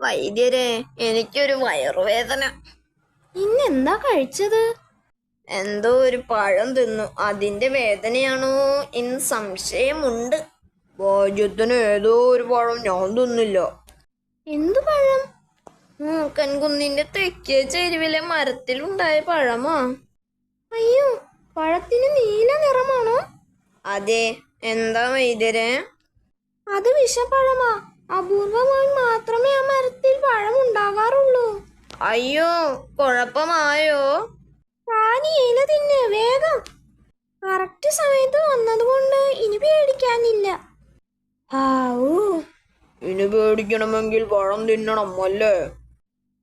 വൈദ്യരെ എനിക്കൊരു വയറുവേദന. ഇന്നെന്താ കഴിച്ചത്? എന്തോ ഒരു പഴം തിന്നു. അതിന്റെ വേദനയാണോ എന്ന് സംശയമുണ്ട്. ഭാഗ്യത്തിന് ഏതോ ഒരു പഴം ഞാൻ തിന്നില്ല. എന്തു പഴം? മൂക്കൻ കുന്നിന്റെ തെക്കേ ചെരുവിലെ മരത്തിലുണ്ടായ പഴമാ. അയ്യോ പഴത്തിന് നീല നിറമാണോ? അതെ എന്താ വൈദ്യരെ? അത് വിഷപ്പഴമാ അപൂർവമായി മാത്രമേ ആ മരത്തിൽ പഴം ഉണ്ടാകാറുള്ളൂ. അയ്യോ കുഴപ്പമായോ? ഈ ഇല തിന്നെ വേഗം. കറക്റ്റ് സമയത്ത് വന്നതുകൊണ്ട് ഇനി പേടിക്കാനില്ല. ഇനി പേടിക്കണമെങ്കിൽ പഴം തിന്നണം അല്ലേ?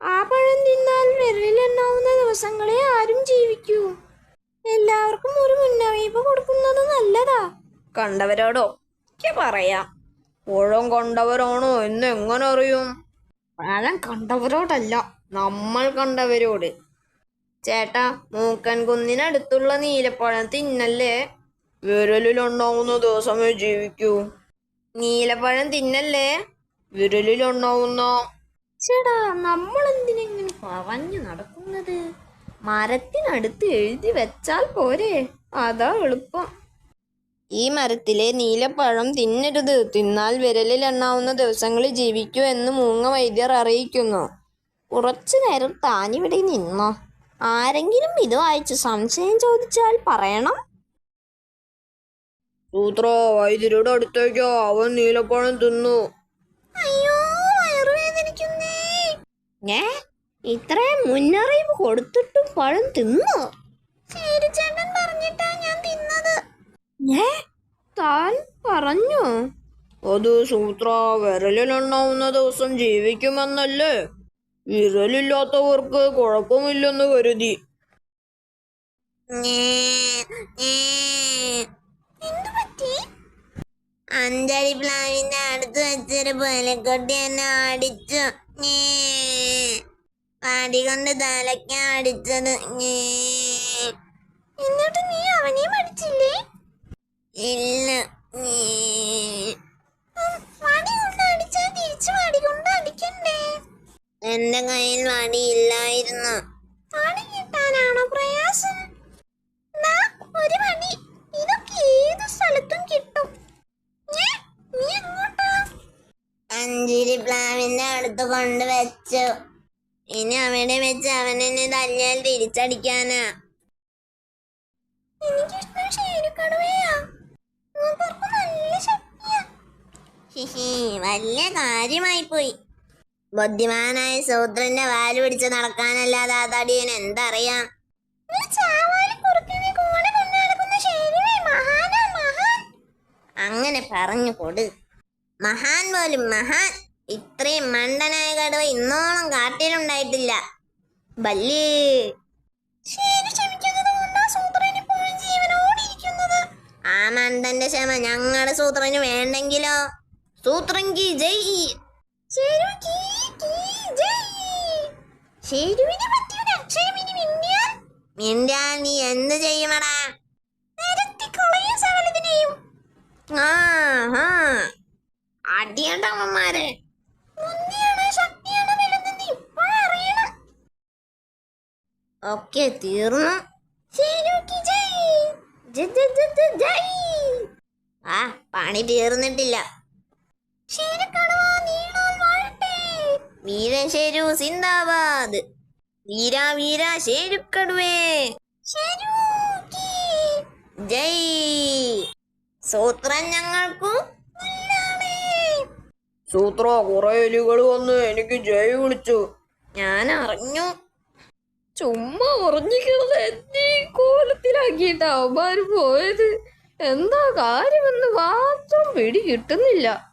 ആ പഴം തിന്നാൽ വിരലിലെണ്ണാവുന്ന ദിവസങ്ങളെ ആരും ജീവിക്കൂ. എല്ലാവർക്കും ഒരു മുന്നറിയിപ്പ് കൊടുക്കുന്നത് നല്ലതാ. കണ്ടവരോടോ ഒക്കെ പറയാം. പഴം കണ്ടവരാണോ? എന്ന് എങ്ങനെ അറിയും? പഴം കണ്ടവരോടല്ല നമ്മൾ കണ്ടവരോട്. ചേട്ടാ മൂക്കൻ കുന്നിനടുത്തുള്ള നീലപ്പഴം തിന്നല്ലേ? വിരലിലുണ്ടാവുന്ന ദിവസമേ ജീവിക്കൂ. നീലപ്പഴം തിന്നല്ലേ? വിരലിലുണ്ടാവുന്ന ചേടാ നമ്മൾ എന്തിനെങ്ങനെ പറഞ്ഞു നടക്കുന്നത്? മരത്തിനടുത്ത് എഴുതി വെച്ചാൽ പോരെ. അതാ എളുപ്പം. ഈ മരത്തിലെ നീലപ്പഴം തിന്നരുത്. തിന്നാൽ വിരലിൽ എണ്ണാവുന്ന ദിവസങ്ങളിൽ ജീവിക്കൂ എന്ന് മൂങ്ങ വൈദ്യർ അറിയിക്കുന്നു. കുറച്ചു നേരം താനിവിടെ നിന്നോ? ആരെങ്കിലും ഇത് വായിച്ച് സംശയം ചോദിച്ചാൽ പറയണം. സൂത്ര വൈദ്യരുടെ അടുത്തേക്കോ? അവൻ നീലപ്പഴം തിന്നു. അയ്യോ വയറുവേദനിക്കുന്നേ. ഇത്രയും മുന്നറിയിപ്പ് കൊടുത്തിട്ടും പഴം തിന്നോ? താൻ പറഞ്ഞു. അത് സൂത്ര വിരലിലെണ്ണാവുന്ന ദിവസം ജീവിക്കുമെന്നല്ലേ. വിരലില്ലാത്തവർക്ക് കുഴപ്പമില്ലെന്ന് കരുതി. അഞ്ചടി പ്ലാവിന്റെ അടുത്ത് വെച്ചൊരു പുലക്കൊട്ടി എന്നെ അടിച്ചു. പാടി കൊണ്ട് തലയ്ക്ക അടിച്ചത്. എന്നിട്ട് നീ അവനെയും അടിച്ചില്ലേ? ഇല്ല. എന്റെ കയ്യിൽ വടി ഇല്ലായിരുന്നു. വടി കിട്ടാനാണോ പ്രയാസം? നാ ഒരു വടി. ഇതൊക്കെ ഏത് സ്ഥലത്തും കിട്ടും. അഞ്ചിരി പ്ലാവിന്റെ അടുത്ത് കൊണ്ട് വെച്ചു. ഇനി അവിടെ വെച്ച് അവൻ എന്നെ തല്ലിയാൽ തിരിച്ചടിക്കാനാ. എനിക്കിഷ്ടം വലിയ കാര്യമായി പോയി ബുദ്ധിമാനായ സൂത്രന്റെ വാൽ പിടിച്ച് നടക്കാനല്ലാതെ ആ തടിയൻ എന്തറിയാം? അങ്ങനെ പറഞ്ഞു കൊടു. മഹാൻ പോലും മഹാൻ. ഇത്രയും മണ്ടനായ കടുവ ഇന്നോളം കാട്ടിലുണ്ടായിട്ടില്ല. ജീവനോടിരിക്കുന്നത്. ആ മണ്ടന്റെ ക്ഷമ ഞങ്ങളുടെ സൂത്രന് വേണ്ടെങ്കിലോ? സൂത്രൻ കി ജയ്. മിണ്ടാൻ നീ എന്ത് ചെയ്യുമടാ? ഇപ്പോ ഇപ്പോഴറിയണം ഒക്കെ തീർന്നു. ആ പണി തീർന്നിട്ടില്ല. ശേരുക്കടുവ നീളാൽ വാഴട്ടെ. വീരൻ ശരു സിന്ദാബാദ്. വീര വീര ശേരുക്കടുവേ. ജയ്. സൂത്രൻ ഞങ്ങൾക്കു സൂത്ര കുറെ എലികൾ വന്ന് എനിക്ക് ജയ് വിളിച്ചു. ഞാൻ അറിഞ്ഞു ചുമ്മാ ഉറഞ്ഞിക്കുന്നത് എന്നീ കോലത്തിലാക്കിയിട്ട് അവന്മാര് പോയത്. എന്താ കാര്യമെന്ന് മാത്രം പിടി കിട്ടുന്നില്ല.